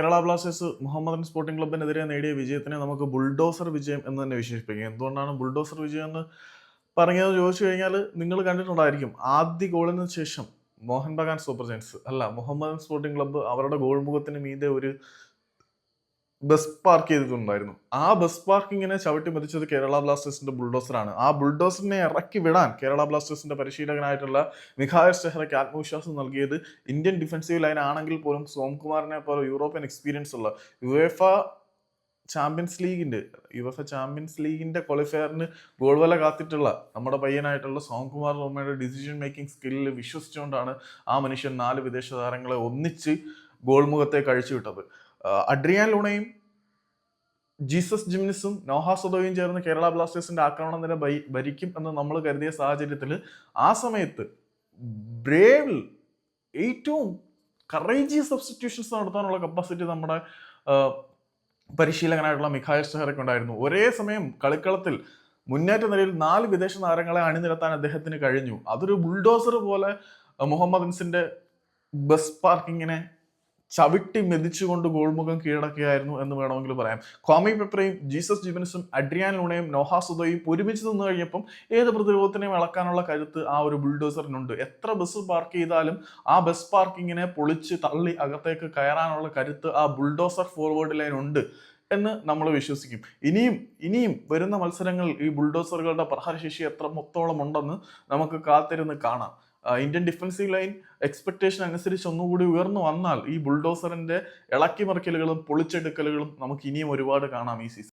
Kerala Blasters Mohammedan Sporting ക്ലബിനെതിരെ നേടിയ വിജയത്തിനെ നമുക്ക് ബുൾഡോസർ വിജയം എന്ന് തന്നെ വിശേഷിപ്പിക്കാം. എന്തുകൊണ്ടാണ് ബുൾഡോസർ വിജയം എന്ന് പറഞ്ഞതെന്ന് ചോദിച്ചു കഴിഞ്ഞാൽ നിങ്ങൾ കണ്ടിട്ടുണ്ടായിരിക്കും. ആദ്യ ഗോളിന് ശേഷം മോഹൻ ബഗാൻ സൂപ്പർ ജയൻസ് അല്ല മുഹമ്മദൻ സ്പോർട്ടിംഗ് ക്ലബ്ബ് അവരുടെ ഗോൾ മുഖത്തിന് മീതെ ഒരു ബസ് പാർക്ക് ചെയ്തിട്ടുണ്ടായിരുന്നു. ആ ബസ് പാർക്കിങ്ങിനെ ചവിട്ടി മതിച്ചത് കേരള ബ്ലാസ്റ്റേഴ്സിന്റെ ബുൾഡോസറാണ് ആ ബുൾഡോസറിനെ ഇറക്കി വിടാൻ കേരള ബ്ലാസ്റ്റേഴ്സിന്റെ പരിശീലകനായിട്ടുള്ള മിഖായർ ഷെഹ്റയ്ക്ക് ആത്മവിശ്വാസം നൽകിയത് ഇന്ത്യൻ ഡിഫൻസീവ് ലൈൻ ആണെങ്കിൽ പോലും സോംകുമാറിനെ പോലെ യൂറോപ്യൻ എക്സ്പീരിയൻസ് ഉള്ള യുവേഫ ചാമ്പ്യൻസ് ലീഗിന്റെ യുഎഫ ചാമ്പ്യൻസ് ലീഗിന്റെ ക്വാളിഫയറിന് ഗോൾ വല കാത്തിട്ടുള്ള നമ്മുടെ പയ്യനായിട്ടുള്ള സോംകുമാർ റോമയുടെ ഡിസിഷൻ മേക്കിംഗ് സ്കില്ലിൽ വിശ്വസിച്ചുകൊണ്ടാണ് ആ മനുഷ്യൻ നാല് വിദേശ താരങ്ങളെ ഒന്നിച്ച് ഗോൾമുഖത്തെ കഴിച്ചു വിട്ടത് അഡ്രിയാൻ ലൂണയും ജീസസ് ജിംനിസും നോഹ സദോയും ചേർന്ന് കേരള ബ്ലാസ്റ്റേഴ്സിന്റെ ആക്രമണം തന്നെ ഭരിക്കും എന്ന് നമ്മൾ കരുതിയ സാഹചര്യത്തിൽ ആ സമയത്ത് ബ്രേവിൽ ഏറ്റവും കറേജി സബ്സ്റ്റിറ്റ്യൂഷൻസ് നടത്താനുള്ള കപ്പാസിറ്റി നമ്മുടെ പരിശീലകനായിട്ടുള്ള മിഖായൽ ഷെഹറയ്ക്ക് ഉണ്ടായിരുന്നു. ഒരേ സമയം കളിക്കളത്തിൽ മുന്നേറ്റ നിലയിൽ നാല് വിദേശ താരങ്ങളെ അണിനിരത്താൻ അദ്ദേഹത്തിന് കഴിഞ്ഞു. അതൊരു ബുൾഡോസർ പോലെ മുഹമ്മദ് ഇൻസിന്റെ ബസ് പാർക്കിങ്ങിനെ ചവിട്ടി മെതിച്ചുകൊണ്ട് ഗോൾമുഖം കീഴടക്കുകയായിരുന്നു എന്ന് വേണമെങ്കിൽ പറയാം. ക്വാമി പെപ്രയും ജീസസ് ജിബനസും അഡ്രിയാൻ ലൂണയും നോഹ സുദയും ഒരുമിച്ച് നിന്ന് കഴിഞ്ഞപ്പം ഏത് പ്രതിരോധത്തിനെയും ഇളക്കാനുള്ള കരുത്ത് ആ ഒരു ബുൾഡോസറിനുണ്ട്. എത്ര ബസ് പാർക്ക് ചെയ്താലും ആ ബസ് പാർക്കിങ്ങിനെ പൊളിച്ച് തള്ളി അകത്തേക്ക് കയറാനുള്ള കരുത്ത് ആ ബുൾഡോസർ ഫോർവേഡ് ലൈൻ ഉണ്ട് എന്ന് നമ്മൾ വിശ്വസിക്കും. ഇനിയും ഇനിയും വരുന്ന മത്സരങ്ങളിൽ ഈ ബുൾഡോസറുകളുടെ പ്രഹരശേഷി എത്ര മൊത്തോളം ഉണ്ടെന്ന് നമുക്ക് കാത്തിരുന്ന് കാണാം. ഇന്ത്യൻ ഡിഫൻസീവ് ലൈൻ എക്സ്പെക്ടേഷൻ അനുസരിച്ച് ഒന്നുകൂടി ഉയർന്നു വന്നാൽ ഈ ബുൾഡോസറിന്റെ ഇളക്കിമറിക്കലുകളും പൊളിച്ചെടുക്കലുകളും നമുക്ക് ഇനിയും ഒരുപാട് കാണാം ഈ സീസൺ